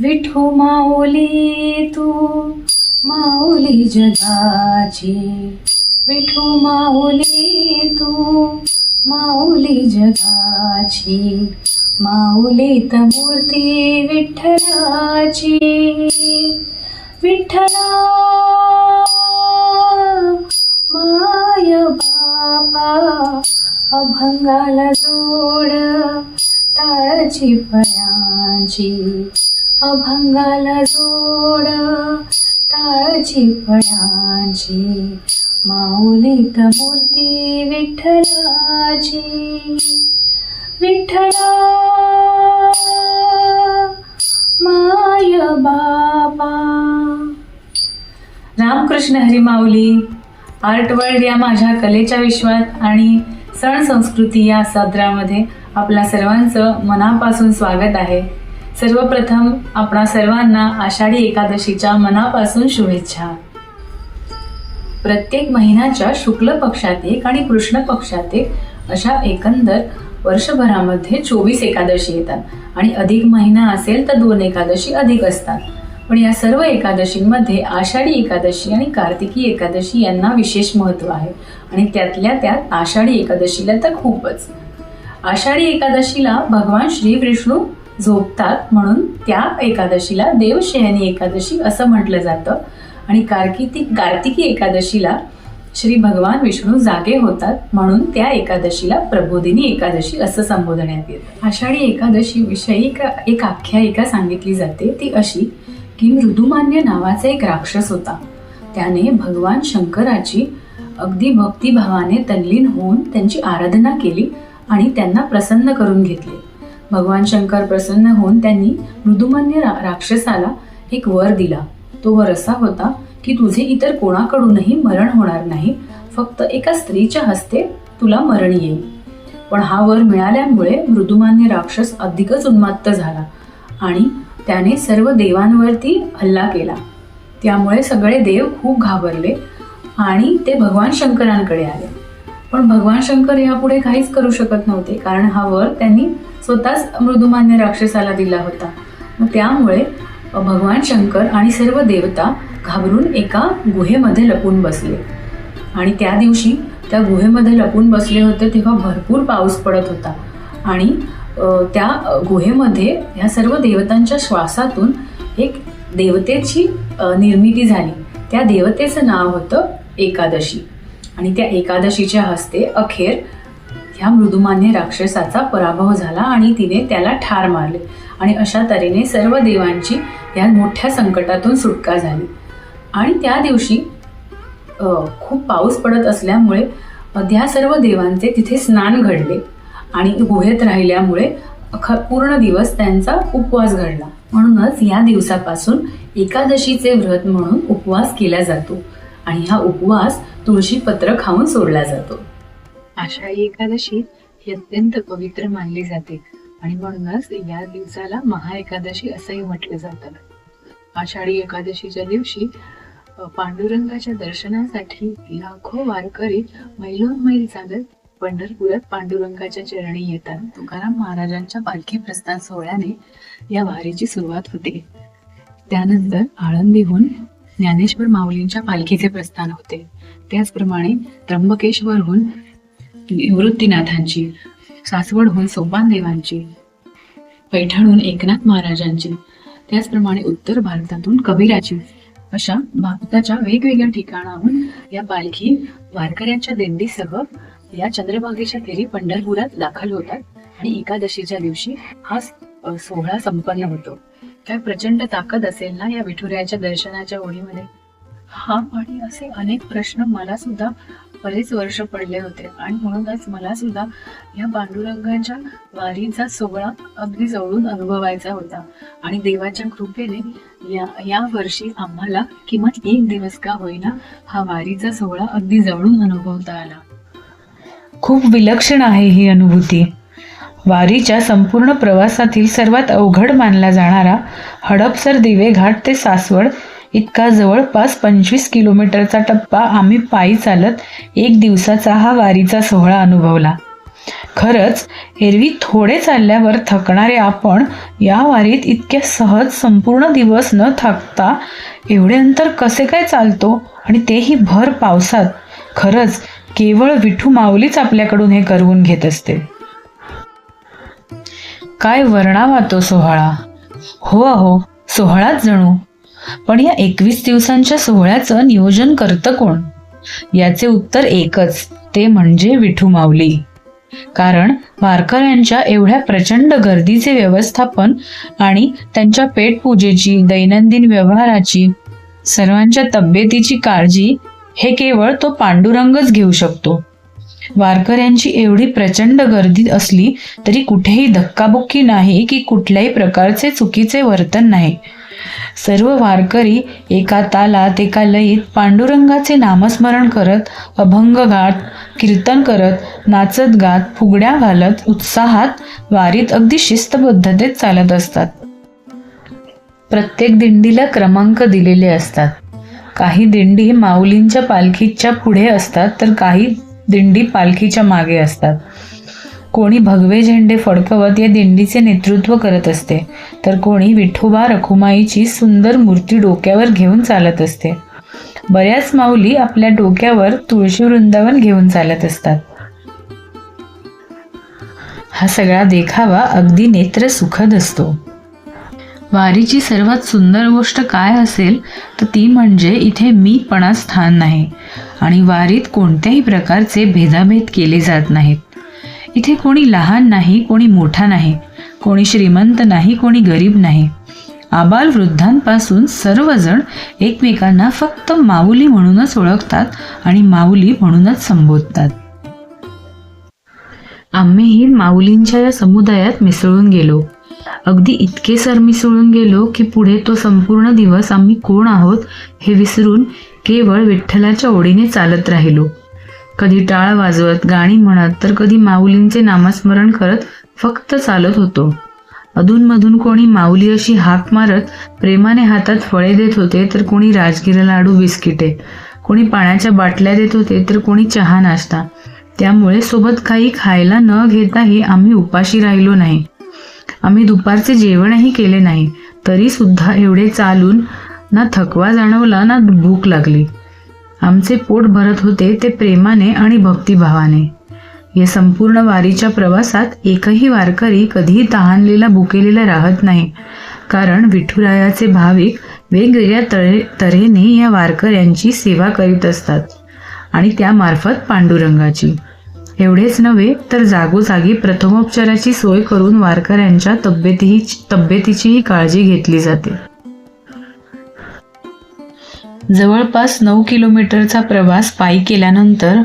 विठू माऊली तू माऊली जगाची. विठू माऊली तू माऊली जगाची. माऊलीत मूर्ती विठ्ठलाची. विठ्ठला माय बाबा अभंगाला जोड टाळची फळांची. अभंगाला जोड टाळची फळाची माऊलीत मूर्ती विठ्ठलाची. विठ्ठला माय बाबा. रामकृष्ण हरी माऊली आर्ट वर्ल्ड या माझ्या कलेच्या विश्वात आणि सण संस्कृती या सदरामध्ये आपल्या सर्वांचं मनापासून स्वागत आहे. सर्वप्रथम आपणा सर्वांना आषाढी एकादशीच्या मनापासून शुभेच्छा. प्रत्येक महिन्याच्या शुक्ल पक्षात एक आणि कृष्ण पक्षात एक अशा एकंदर वर्षभरामध्ये चोवीस एकादशी येतात. आणि अधिक महिना असेल तर दोन एकादशी अधिक असतात. पण या सर्व एकादशींमध्ये आषाढी एकादशी आणि कार्तिकी एकादशी यांना विशेष महत्त्व आहे. आणि त्यातल्या त्यात आषाढी एकादशीला तर खूपच. आषाढी एकादशीला भगवान श्री विष्णू झोपतात म्हणून त्या एकादशीला देवशयनी एकादशी असं म्हटलं जातं. आणि कार्तिकी कार्तिकी एकादशीला श्री भगवान विष्णू जागे होतात म्हणून त्या एकादशीला प्रबोधिनी एकादशी असं संबोधण्यात येतं. आषाढी एकादशी विषयी एक एक आख्यायिका सांगितली जाते. ती अशी की मृदुमान्य नावाचा एक राक्षस होता. त्याने भगवान शंकराची अगदी भक्तिभावाने तल्लीन होऊन त्यांची आराधना केली आणि त्यांना प्रसन्न करून घेतले. भगवान शंकर प्रसन्न होऊन त्यांनी मृदुमान्य रा- राक्षसाला एक वर दिला. तो वर असा होता की तुझे इतर कोणाकडूनही मरण होणार नाही. फक्त एका स्त्रीच्या हस्ते तुला मरण येईल. पण हा वर मिळाल्यामुळे मृदुमान्य राक्षस अधिकच उन्मत्त झाला आणि त्याने सर्व देवांवरती हल्ला केला. त्यामुळे सगळे देव खूप घाबरले आणि ते भगवान शंकरांकडे आले. पण भगवान शंकर यापुढे काहीच करू शकत नव्हते कारण हा वर त्यांनी स्वतःच मृदुमान्य राक्षसाला दिला होता. मग त्यामुळे भगवान शंकर आणि सर्व देवता घाबरून एका गुहेमध्ये लपून बसले. आणि त्या दिवशी त्या गुहेमध्ये लपून बसले होते तेव्हा भरपूर पाऊस पडत होता. आणि त्या गुहेमध्ये ह्या सर्व देवतांच्या श्वासातून एक देवतेची निर्मिती झाली. त्या देवतेचं नाव होतं एकादशी. आणि त्या एकादशीच्या हस्ते अखेर ह्या मृदुमान्य राक्षसाचा पराभव झाला आणि तिने त्याला ठार मारले. आणि अशा तऱ्हेने सर्व देवांची या मोठ्या संकटातून सुटका झाली. आणि त्या दिवशी खूप पाऊस पडत असल्यामुळे त्या सर्व देवांचे तिथे स्नान घडले. आणि गुहेत राहिल्यामुळे अख पूर्ण दिवस त्यांचा उपवास घडला. म्हणूनच या दिवसापासून एकादशीचे व्रत म्हणून उपवास केला जातो. आणि हा उपवास तुळशी पत्र खाऊन सोडला जातो. आषाढी एकादशी ही अत्यंत पवित्र मानली जाते. आणि म्हणूनच या दिवसाला महाएकादशी असंही म्हटलं जातं. आषाढी एकादशीच्या दिवशी पांडुरंगाच्या दर्शनासाठी लाखो वारकरी मैलोन मैल चालत पंढरपुरात पांडुरंगाच्या चरणी येतात. तुकाराम महाराजांच्या पालखी प्रस्थान सोहळ्याने या वारीची सुरुवात होते. त्यानंतर आळंदीहून ज्ञानेश्वर माऊलींच्या पालखीचे प्रस्थान होते. त्याचप्रमाणे त्र्यंबकेश्वरहून निवृत्तीनाथांची सासवडहून सोपानदेवांची पैठणहून एकनाथ महाराजांची त्याचप्रमाणे उत्तर भारतातून कबीराची अशा भारताच्या वेगवेगळ्या ठिकाणाहून या पालखी वारकऱ्यांच्या दिंडीसह या चंद्रभागेच्या फेरी पंढरपुरात दाखल होतात आणि एकादशीच्या दिवशी हा सोहळा संपन्न होतो. काय प्रचंड ताकद असेल ना या विठुरायाच्या दर्शनाच्या ओळीमध्ये हा आणि असे अनेक प्रश्न मला सुद्धा बरेच वर्ष पडले होते. आणि म्हणूनच मला सुद्धा या पांडुरंगाच्या वारीचा सोहळा अगदी जवळून अनुभवायचा होता. आणि देवाच्या कृपेने या या वर्षी आम्हाला किमान एक दिवस का होईना हा वारीचा सोहळा अगदी जवळून अनुभवता आला. खूप विलक्षण आहे ही अनुभूती. वारीच्या संपूर्ण प्रवासातील सर्वात अवघड मानला जाणारा हडपसर दिवे घाट ते सासवड इतका जवळपास पंचवीस किलोमीटरचा टप्पा आम्ही पायी चालत एक दिवसाचा हा वारीचा सोहळा अनुभवला. खरंच एरवी थोडे चालल्यावर थकणारे आपण या वारीत इतक्या सहज संपूर्ण दिवस न थाकता एवढे अंतर कसे काय चालतो आणि तेही भर पावसात खरंच केवळ विठू माऊलीच आपल्याकडून हे करवून घेत असते. काय वर्णावा तो सोहळा. हो अहो सोहळाच जणू. पण या एकवीस दिवसांच्या सोहळ्याचं नियोजन करतं कोण? याचे उत्तर एकच ते म्हणजे विठू माऊली. कारण वारकऱ्यांच्या एवढ्या प्रचंड गर्दीचे व्यवस्थापन आणि त्यांच्या पेटपूजेची दैनंदिन व्यवहाराची सर्वांच्या तब्येतीची काळजी हे केवळ तो पांडुरंगच घेऊ शकतो. वारकऱ्यांची एवढी प्रचंड गर्दी असली तरी कुठेही धक्काबुक्की नाही की कुठल्याही प्रकारचे चुकीचे वर्तन नाही. सर्व वारकरी एका तालात एका लयीत पांडुरंगाचे नामस्मरण करत अभंग गात कीर्तन करत नाचत गात फुगड्या घालत उत्साहात वारीत अगदी शिस्तबद्धतेत चालत असतात. प्रत्येक दिंडीला क्रमांक दिलेले असतात. काही दिंडी माऊलींच्या पालखीच्या पुढे असतात तर काही दिंडी पालखीच्या मागे असतात. कोणी भगवे झेंडे फडकवत या दिंडीचे नेतृत्व करत असते तर कोणी विठोबा रखुमाईची सुंदर मूर्ती डोक्यावर घेऊन चालत असते. बऱ्याच माऊली आपल्या डोक्यावर तुळशी वृंदावन घेऊन चालत असतात. हा सगळा देखावा अगदी नेत्र सुखद असतो. वारीची सर्वात सुंदर गोष्ट काय असेल तर ती म्हणजे इथे मीपणा स्थान नाही आणि वारीत कोणत्याही प्रकारचे भेदाभेद केले जात नाहीत. इथे कोणी लहान नाही कोणी मोठा नाही कोणी श्रीमंत नाही कोणी गरीब नाही. आबाल वृद्धांपासून सर्वजण एकमेकांना फक्त माऊली म्हणूनच ओळखतात आणि माऊली म्हणूनच संबोधतात. आम्हीही माऊलींच्या या समुदायात मिसळून गेलो. अगदी इतके सर मिसळून गेलो की पुढे तो संपूर्ण दिवस आम्ही कोण आहोत हे विसरून केवळ विठ्ठलाच्या ओढीने चालत राहिलो. कधी टाळ वाजवत गाणी म्हणत तर कधी माऊलींचे नामस्मरण करत फक्त चालत होतो. अधूनमधून कोणी माऊली अशी हाक मारत प्रेमाने हातात फळे देत होते तर कोणी राजगिरा लाडू बिस्किटे. कोणी पाण्याच्या बाटल्या देत होते तर कोणी चहा नाश्ता. त्यामुळे सोबत काही खायला न घेताही आम्ही उपाशी राहिलो नाही. आम्ही दुपारचे जेवणही केले नाही. तरी सुद्धा एवढे चालून ना थकवा जाणवला ना भूक लागली. आमचे पोट भरत होते ते प्रेमाने आणि भक्तिभावाने. या संपूर्ण वारीच्या प्रवासात एकही वारकरी कधीही तहानलेला भुकेलेला राहत नाही. कारण विठुरायाचे भाविक वेगवेगळ्या तरे तऱ्हेने या वारकऱ्यांची सेवा करीत असतात आणि त्यामार्फत पांडुरंगाची. एवढेच नव्हे तर जागोजागी प्रथमोपचाराची सोय करून वारकऱ्यांच्या तब्येतीही तब्येतीचीही काळजी घेतली जाते. जवळपास नऊ किलोमीटरचा प्रवास पायी केल्यानंतर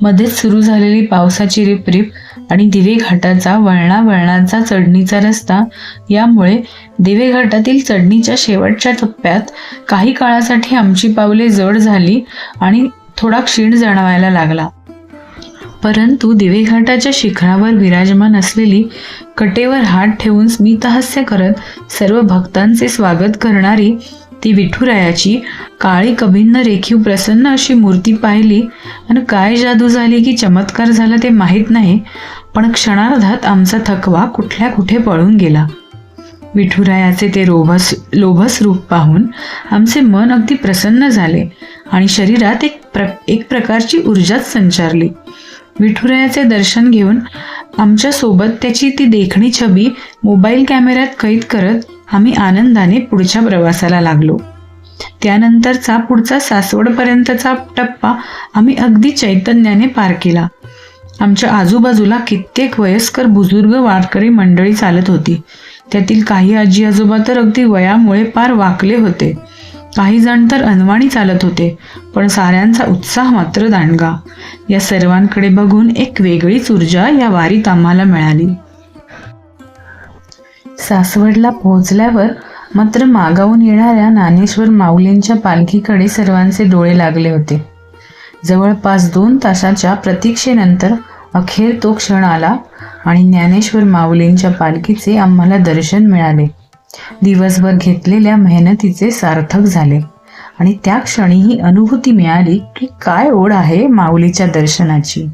मध्येच सुरू झालेली पावसाची रिपरिप आणि दिवे घाटाचा वळणा वळणाचा चढणीचा रस्ता यामुळे दिवे घाटातील चढणीच्या शेवटच्या टप्प्यात काही काळासाठी आमची पावले जड झाली आणि थोडा क्षीण जाणवायला लागला. परंतु दिवेघाटाच्या शिखरावर विराजमान असलेली कटेवर हात ठेवून स्मितहास्य करत सर्व भक्तांचे स्वागत करणारी ती विठुरायाची काळी कभिन्न रेखीव प्रसन्न अशी मूर्ती पाहिली आणि काय जादू झाली की चमत्कार झाला ते माहीत नाही पण क्षणार्धात आमचा थकवा कुठल्या कुठे पळून गेला. विठुरायाचे ते रोभस लोभस रूप पाहून आमचे मन अगदी प्रसन्न झाले आणि शरीरात एक प्र एक प्रकारची ऊर्जाच संचारली. विठुरायाचे दर्शन घेऊन आमच्यासोबत त्याची ती देखणी छबी मोबाईल कॅमेऱ्यात कैद करत आम्ही आनंदाने पुढच्या प्रवासाला लागलो. त्यानंतरचा पुढचा सासवडपर्यंतचा टप्पा आम्ही अगदी चैतन्याने पार केला. आमच्या आजूबाजूला कित्येक वयस्कर बुजुर्ग वारकरी मंडळी चालत होती. त्यातील काही आजी आजोबा तर अगदी वयामुळे पार वाकले होते. काही जण तर अनवाणी चालत होते पण साऱ्यांचा उत्साह मात्र दांडगा. या सर्वांकडे बघून एक वेगळीच ऊर्जा या वारीत आम्हाला मिळाली. सासवडला पोहोचल्यावर मात्र मागावून येणाऱ्या ज्ञानेश्वर माऊलींच्या पालखीकडे सर्वांचे डोळे लागले होते. जवळपास दोन तासाच्या प्रतीक्षेनंतर अखेर तो क्षण आला आणि ज्ञानेश्वर माऊलींच्या पालखीचे आम्हाला दर्शन मिळाले. दिवसभर घेतलेल्या मेहनतीचे सार्थक झाले आणि त्या क्षणी ही अनुभूती मिळाली की काय ओढ आहे माऊलीच्या दर्शनाची.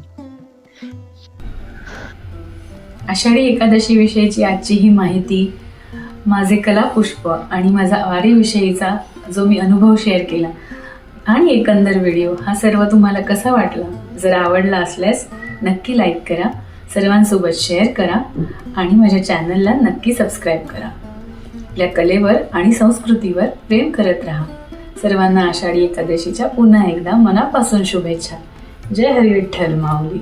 आषाढी एकादशी विषयीची आजची ही माहिती माझे कलापुष्प आणि माझा वारीविषयीचा जो मी अनुभव शेअर केला आणि एकंदर व्हिडिओ हा सर्व तुम्हाला कसा वाटला? जर आवडला असल्यास नक्की लाईक करा सर्वांसोबत शेअर करा आणि माझ्या चॅनलला नक्की सबस्क्राईब करा. आपल्या कलेवर आणि संस्कृतीवर प्रेम करत राहा. सर्वांना आषाढी एकादशीच्या पुन्हा एकदा मनापासून शुभेच्छा. जय हरी विठ्ठल माऊली.